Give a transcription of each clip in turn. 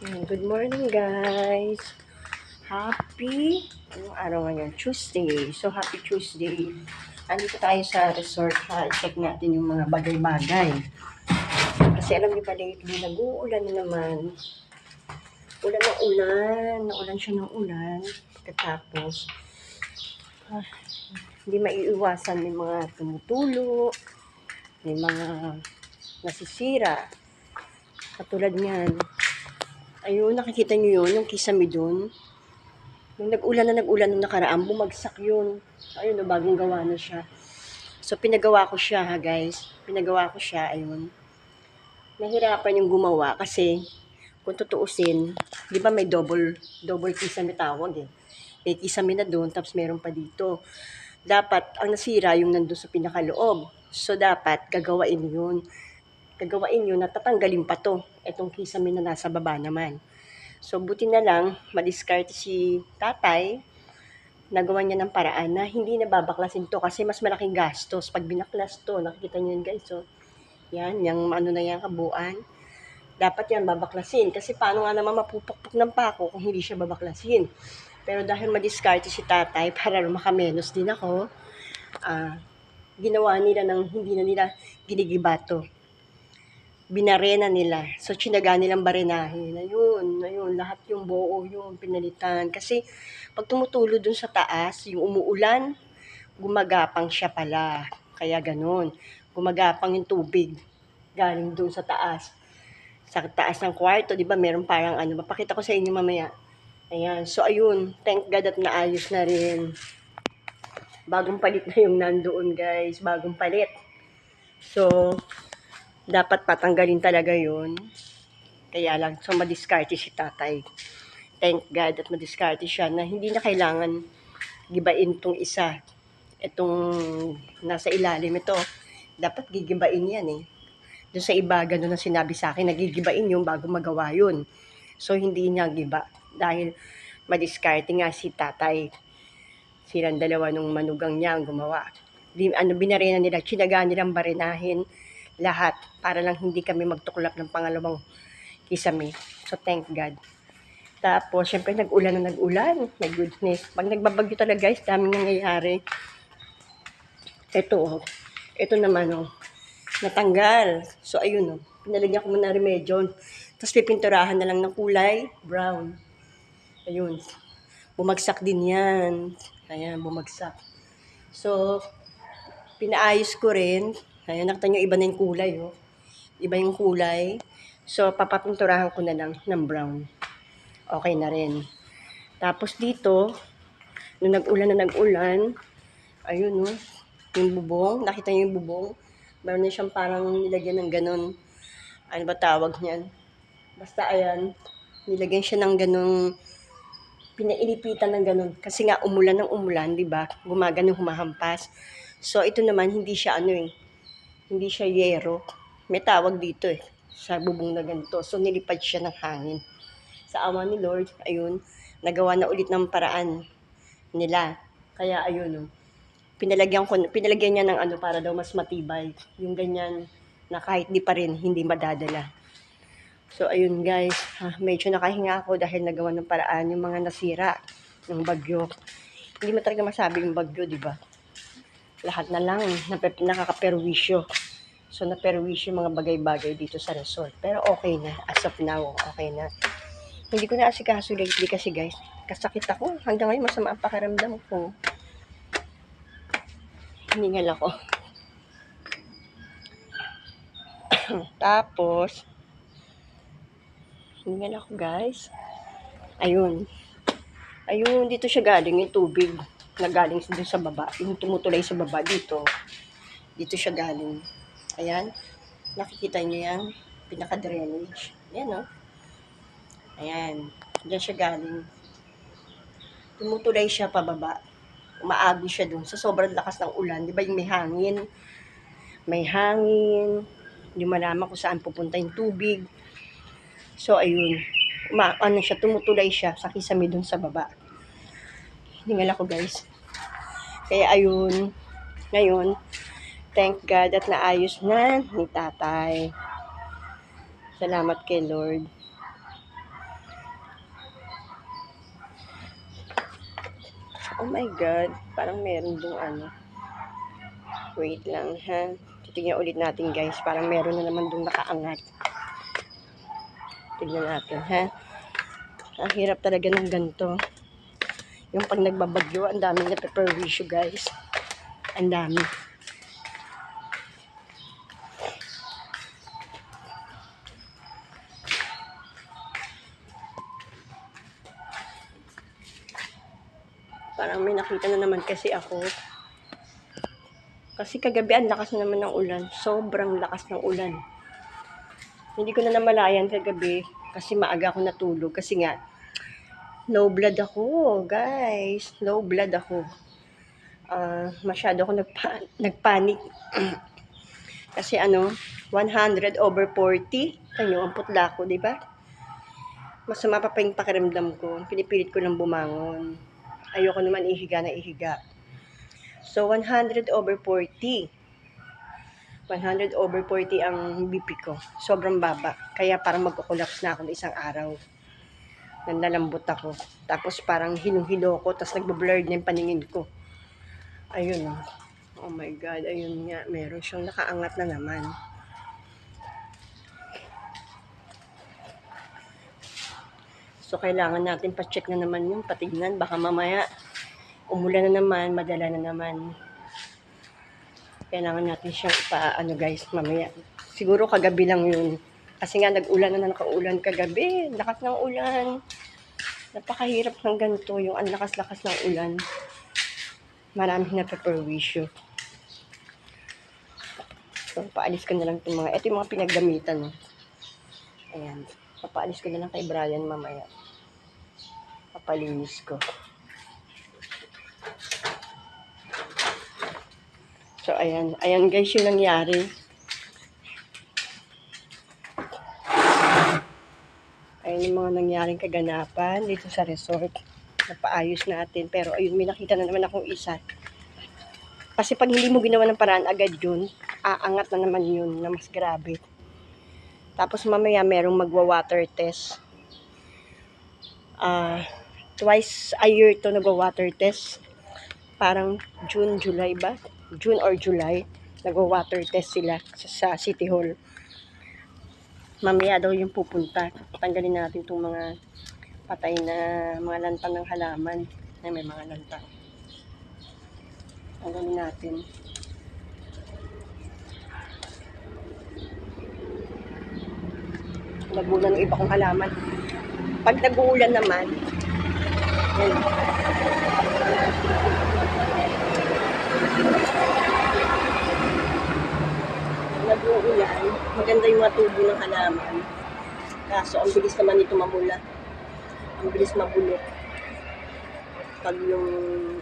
Good morning, guys. Happy, anong araw ngayon? Tuesday. So, happy Tuesday. Andito tayo sa resort ha. I-check natin yung mga bagay-bagay. Kasi alam niyo pa lately, nag-uulan na naman. Ulan ng ulan. Naulan siya ng ulan. Pagkatapos, ah, hindi maiiwasan may mga tumutulo, may mga nasisira. Katulad niyan, Ayun, nakikita niyo yun, yung kisame doon. Nung nag-ulan na nag-ulan nung nakaraan, bumagsak yun. Ayun, no, bagong gawa na siya. So, pinagawa ko siya, ha, guys. Pinagawa ko siya, ayun. Nahirapan yung gumawa kasi, kung tutuusin, di ba may double, double kisame tawag eh. May kisame na doon, tapos meron pa dito. Dapat, ang nasira yung nandun sa pinakaloob. So, dapat, gagawain yun gagawain yun at tatanggalin pa to. Itong kisame na nasa baba naman. So, buti na lang, madiskarte si tatay, nagawa niya ng paraan na hindi nababaklasin to kasi mas malaking gastos. Pag binaklas to, nakikita niyo yun guys, so, yan, yung ano na yan, kabuuan. Dapat yan babaklasin. Kasi paano nga naman mapupukpok ng pako kung hindi siya babaklasin. Pero dahil madiskarte si tatay, para makamenos din ako, ah, ginawa nila ng hindi na nila ginigiba to binarena nila. So, chinaga nilang barenahin. Ayun, ayun, lahat yung buo yung pinalitan. Kasi, pag tumutulo dun sa taas, yung umuulan, gumagapang siya pala. Kaya ganun. Gumagapang yung tubig galing dun sa taas. Sa taas ng kwarto, di ba, meron parang ano, mapakita ko sa inyo mamaya. Ayan, so ayun, thank God at naayos na rin. Bagong palit na yung nandoon guys, bagong palit. So, dapat patanggalin talaga yun. Kaya lang, so madiskarte si tatay. Thank God at madiskarte siya na hindi na kailangan gibain tong isa. Itong nasa ilalim ito. Dapat gigibain yan eh. Doon sa iba, gano'n na sinabi sa akin, nagigibain yung bago magawa yun. So, hindi niya giba. Dahil madiskarte nga si tatay. Silang dalawa nung manugang niya ang gumawa. Di, ano, binarena nila, chinaga nilang barinahin lahat para lang hindi kami magtuklap ng pangalawang kisame. So, thank God. Tapos, syempre, nag-ulan na nag-ulan. My goodness. Pag nagbabagyo talaga, guys, daming nangyayari. Ito, oh. Ito naman, oh. Natanggal. So, ayun, oh. Pinalagyan ko muna remedyo. Tapos, pipinturahan na lang ng kulay. Brown. Ayun. Bumagsak din yan. Ayan, bumagsak. So, pinaayos ko rin. Ayan, nakita nyo, iba na yung kulay, oh. Iba yung kulay. So, papapinturahan ko na lang ng brown. Okay na rin. Tapos dito, nung nag-ulan na nag-ulan, ayun, oh, yung bubong. Nakita nyo yung bubong? Meron na siyang parang nilagyan ng ganun. Ano ba tawag niyan? Basta ayan, nilagyan siya ng ganung pinailipitan ng ganun. Kasi nga umulan ng umulan, di ba? Gumagano humahampas. So ito naman hindi siya ano eh, hindi siya yero. May tawag dito eh, sa bubong na ganito. So nilipad siya ng hangin. Sa awa ni Lord, ayun, nagawa na ulit ng paraan nila. Kaya ayun, oh, pinalagyan ko pinalagyan niya ng ano para daw mas matibay. Yung ganyan na kahit di pa rin hindi madadala. So, ayun guys, ha, medyo nakahinga ako dahil nagawa ng paraan yung mga nasira ng bagyo. Hindi mo talaga masabi yung bagyo, di ba? Lahat na lang nakakaperwisyo. So, naperwisyo yung mga bagay-bagay dito sa resort. Pero okay na, as of now, okay na. Hindi ko na asikaso lately kasi guys, kasakit ako. Hanggang ngayon masama ang pakiramdam ko. Hiningal ako. Tapos, Hiningal ako guys. Ayun. Ayun, dito siya galing yung tubig na galing dun sa baba. Yung tumutulay sa baba dito. Dito siya galing. Ayan. Nakikita niyo yan. Pinaka-drainage. Ayan, oh. Ayan. Diyan siya galing. Tumutulay siya pababa. Umaagi siya dun. Sa sobrang lakas ng ulan. Di ba yung may hangin? May hangin. Hindi malaman kung saan pupunta yung tubig. So, ayun. Ma ano siya, tumutulay siya sa kisame dun sa baba. Hiningal ako, guys. Kaya, ayun. Ngayon, Thank God at naayos na ni tatay. Salamat kay Lord. Oh my God, parang meron dong ano. Wait lang ha. Titignan ulit natin guys. Parang meron na naman dong nakaangat. Tignan natin ha. Ang hirap talaga ng ganito. Yung pag nagbabagyo, ang daming na paper issue guys. Ang dami. Parang may nakita na naman kasi ako. Kasi kagabi ang lakas na naman ng ulan. Sobrang lakas ng ulan. Hindi ko na namalayan kagabi kasi maaga ako natulog. Kasi nga, low blood ako, guys. Low blood ako. Ah, masyado ako nagpa- nagpanic. kasi ano, 100 over 40. Kanyo, ang putla ko, di ba? Masama pa pakiramdam ko. Pinipilit ko lang bumangon. Ayoko naman ihiga na ihiga. So, 100 over 40. 100 over 40 ang BP ko. Sobrang baba. Kaya parang magkukulaps na ako ng isang araw. Nanlalambot ako. Tapos parang hinong-hilo ko. Tapos nagbablurred na yung paningin ko. Ayun oh. Oh my God. Ayun nga. Meron siyang nakaangat na naman. So, kailangan natin pa-check na naman yung patignan. Baka mamaya, umulan na naman, madala na naman. Kailangan natin siyang pa, ano guys, mamaya. Siguro kagabi lang yun. Kasi nga, nag-ulan na nakaulan kagabi. Lakas ng ulan. Napakahirap ng ganito, yung ang lakas-lakas ng ulan. Maraming napaperwisyo. So, paalis ko na lang itong mga, ito yung mga pinaggamitan. No? Ayan. Papaalis ko na lang kay Brian mamaya. Papalinis ko. So, ayan. Ayan guys yung nangyari. Ayan yung mga nangyaring kaganapan dito sa resort. Napaayos natin. Pero ayun, may nakita na naman akong isa. Kasi pag hindi mo ginawa ng paraan agad yun, aangat na naman yun na mas grabe. Tapos mamaya merong magwa-water test. Ah, twice a year to nagwa-water test. Parang June, July ba? June or July, nagwa-water test sila sa, sa City Hall. Mamaya daw yung pupunta. Tanggalin natin itong mga patay na mga lantang ng halaman. Ay, may mga lantang. Tanggalin natin. Nagulan ng iba kong halaman. Pag nag-uulan naman. Nag-uulan, maganda yung mga tubo ng halaman. Kaso, ang bilis naman ito mamula. Ang bilis mabulok. Pag yung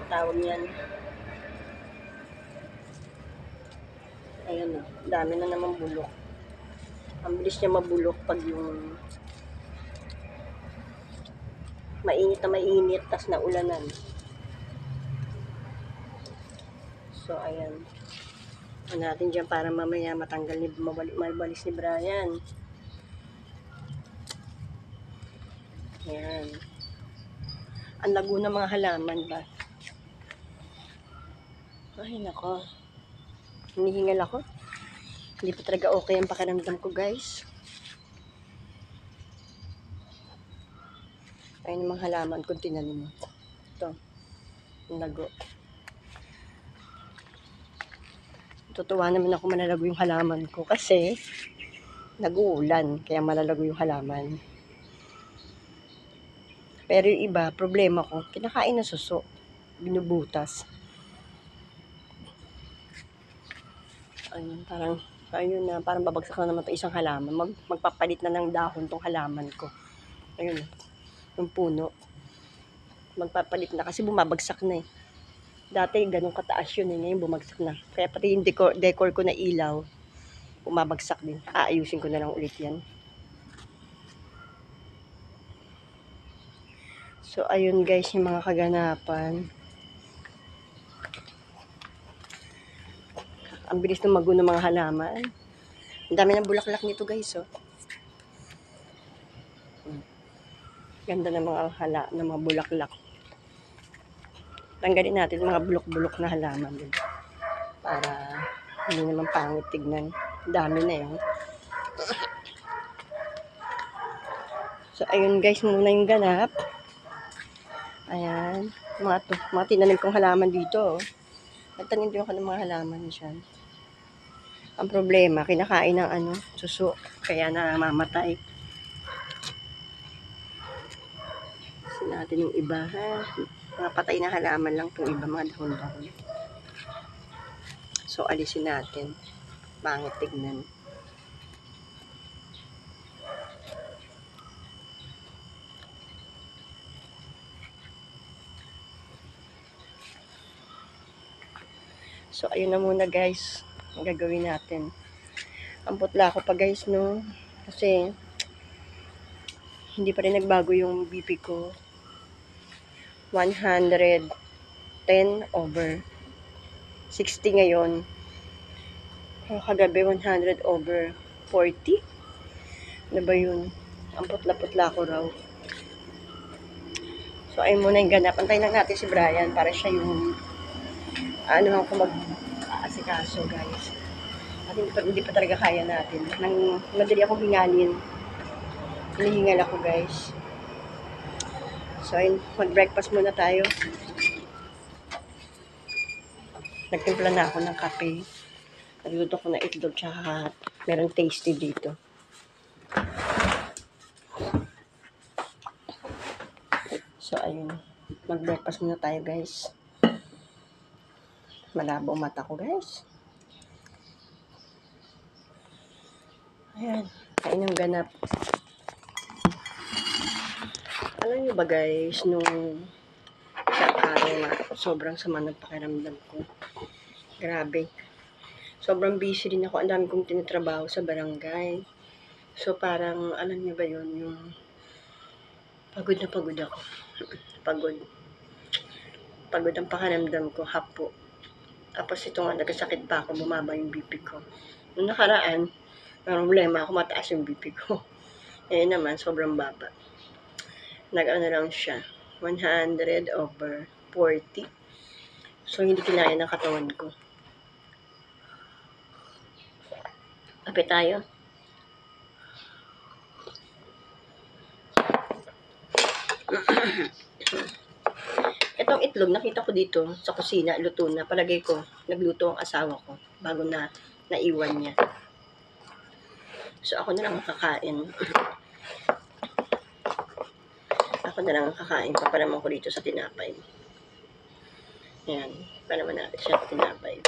tawag niyan. Ayan na, dami na naman bulok. Ang bilis niya mabulok pag yung mainit na mainit, tas naulanan. So, ayan. Ano natin dyan para mamaya matanggal ni mabali, mabalis ni Brian. Ayan. Ang lago ng mga halaman ba? Ay, nako. Hinihingal ako. Hindi pa talaga okay ang pakiramdam ko, guys. Ayun yung mga halaman kung tinanim mo. Ito. Ang lago. Tutuwa naman ako malalago yung halaman ko kasi nag-uulan, kaya malalago yung halaman. Pero yung iba, problema ko, kinakain na suso. Binubutas. Ayun, parang, ayun na, parang babagsak na naman to isang halaman. Mag, magpapalit na ng dahon tong halaman ko. Ayun, yung puno. Magpapalit na kasi bumabagsak na eh. Dati ganun kataas yun eh, ngayon bumagsak na. Kaya pati yung decor, decor ko na ilaw, bumabagsak din. Aayusin ko na lang ulit yan. So, ayun guys, yung mga kaganapan. Ang bilis ng mago ng mga halaman. Ang dami ng bulaklak nito guys, oh. Ganda ng mga hala, ng mga bulaklak. Tanggalin natin mga bulok-bulok na halaman din. Para hindi naman pangit tignan. Dami na yun. So, ayun guys, muna yung ganap. Ayan. Mga, to, mga tinanim kong halaman dito. Oh. Nagtanim din ako ng mga halaman dyan. Ang problema, kinakain ng ano, suso. Kaya namamatay. Kasi natin yung iba, ha? Mga patay na halaman lang itong iba, mga dahon-dahon. So, alisin natin. Pangit tignan. So, ayun na muna guys. Ang gagawin natin. Ang putla ko pa guys, no? Kasi, hindi pa rin nagbago yung BP ko. 110 over 60 ngayon. Oh, kagabi 100 over 40. Ano ba yun? Ang putla-putla ko raw. So, ayun muna yung ganap. Antayin lang natin si Brian para siya yung ano ako mag-aasikaso, guys. At hindi pa, hindi pa talaga kaya natin. Nang madali akong hingalin. Hinihingal ako, guys. So, ayun, mag-breakfast muna tayo. Nagtimpla na ako ng kape. Nagluto ko na itlog tsaka merong tasty dito. So, ayun. Mag-breakfast muna tayo, guys. Malabo mata ko, guys. Ayan. Kain ng ganap. Alam niyo ba, guys, nung isang araw nga, sobrang sama ng pakiramdam ko. Grabe. Sobrang busy din ako. Ang dami kong tinitrabaho sa barangay. So, parang, alam niyo ba yun, yung pagod na pagod ako. Pagod. Pagod ang pakiramdam ko, hapo. Tapos ito nga, nagkasakit pa ako, bumaba yung BP ko. Nung nakaraan, problema ako, mataas yung BP ko. Eh naman, sobrang baba. Nag-ano lang siya, 100 over 40. So, hindi kinaya ng katawan ko. Kape tayo. Itong itlog, nakita ko dito sa kusina, luto na. Palagay ko, nagluto ang asawa ko bago na naiwan niya. So, ako na lang ang kakain. ako na lang ang kakain. Papalaman ko dito sa tinapay. Yan. Palaman natin siya tinapay.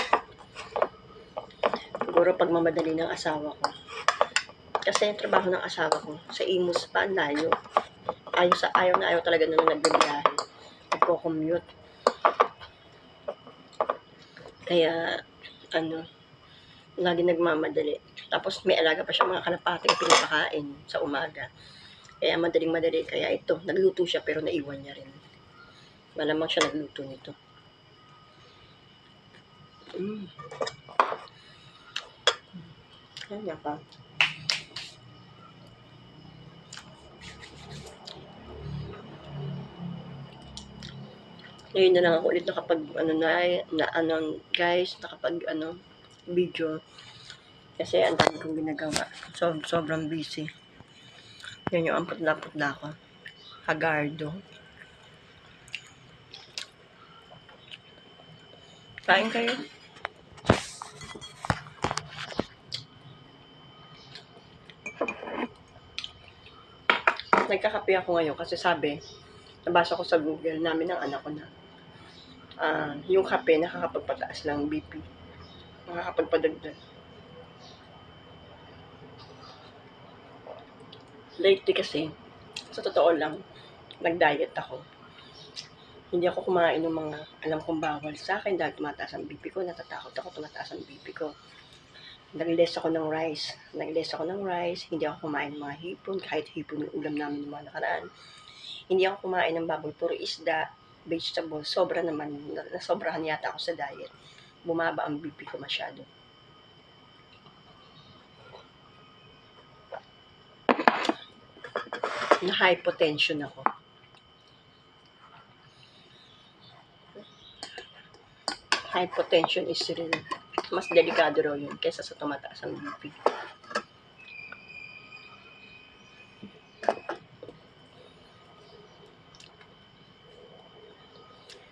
Siguro pag mamadali ng asawa ko. Kasi yung trabaho ng asawa ko, sa Imus pa, ang layo. Ayaw, sa, ayaw na ayaw talaga nung nagbibiyahe. Nagko-commute. Kaya, ano, lagi nagmamadali. Tapos may alaga pa siya mga kalapati na pinapakain sa umaga. Kaya madaling madali. Kaya ito, nagluto siya pero naiwan niya rin. Malamang siya nagluto nito. Mm. Kanya pa. Ngayon na lang ako ulit nakapag ano na, na ano guys, nakapag ano video. Kasi ang dami kong ginagawa. So, sobrang busy. Yan yung amput-lapot na ako. Hagardo. Kain kayo. Nagkakape ako ngayon kasi sabi, nabasa ko sa Google namin ng anak ko na ah, yung kape nakakapagpataas ng BP. Nakakapagpadagdag. Lately kasi, sa totoo lang, nag-diet ako. Hindi ako kumain ng mga alam kong bawal sa akin dahil tumataas ang BP ko. Natatakot ako tumataas ang BP ko. Nag-less ako ng rice. Nag-less ako ng rice. Hindi ako kumain ng mga hipon. Kahit hipon yung ulam namin ng mga nakaraan. Hindi ako kumain ng baboy. Puro isda, vegetable. Sobra naman. Nasobrahan yata ako sa diet. Bumaba ang BP ko masyado. Na hypotension ako. hypotension is real. Mas delikado raw yun kaysa sa tumataas ang BP.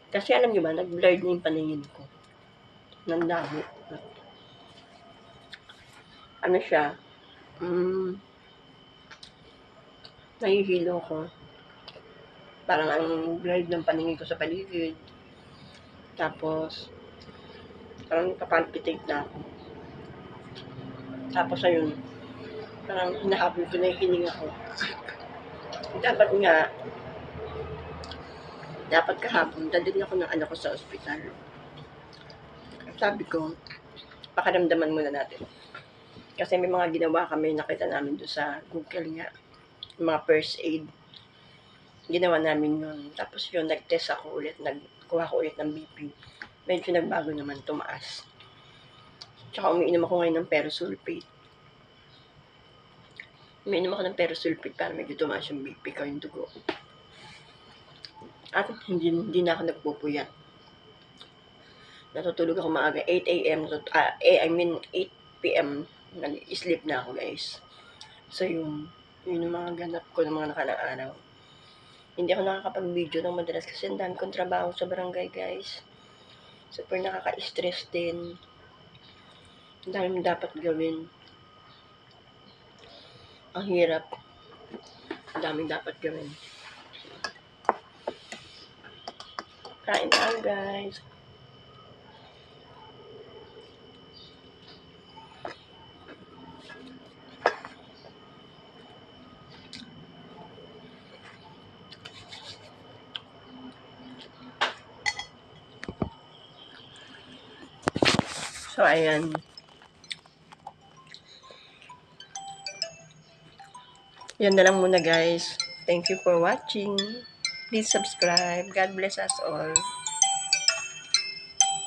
Kasi alam niyo ba, nag-blurred na yung paningin ko. Nandaho. Ano siya? Mm, nahihilo ko. Parang ang blurred ng paningin ko sa paligid. Tapos, parang kapalpitate na ako. Tapos ayun, parang hinahabol ko na yung hininga ko. Dapat nga, dapat kahapon, dadali ako ng anak ko sa ospital. Sabi ko, pakiramdaman muna natin. Kasi may mga ginawa kami, nakita namin doon sa Google nga, mga first aid. Ginawa namin yun. Tapos yun, nag-test ako ulit, nagkuha ko ulit ng BP. Medyo nagbago naman, tumaas. Tsaka umiinom ako ngayon ng perosulfate. Umiinom ako ng perosulfate para medyo tumaas yung BP ko, yung dugo. At hindi, hindi na ako nagpupuyat. Natutulog ako maaga. 8 a.m. eh, I mean, 8 p.m. Nag-sleep na ako, guys. So, yung, yun yung mga ganap ko ng mga nakalang araw. Hindi ako nakakapag-video ng madalas kasi ang dami kong trabaho sa barangay, guys. Super nakaka-stress din. Ang dami dapat gawin. Ang hirap. Ang daming dapat gawin. Kain tayo, guys. So, ayan. Yan na lang muna, guys. Thank you for watching. Please subscribe. God bless us all.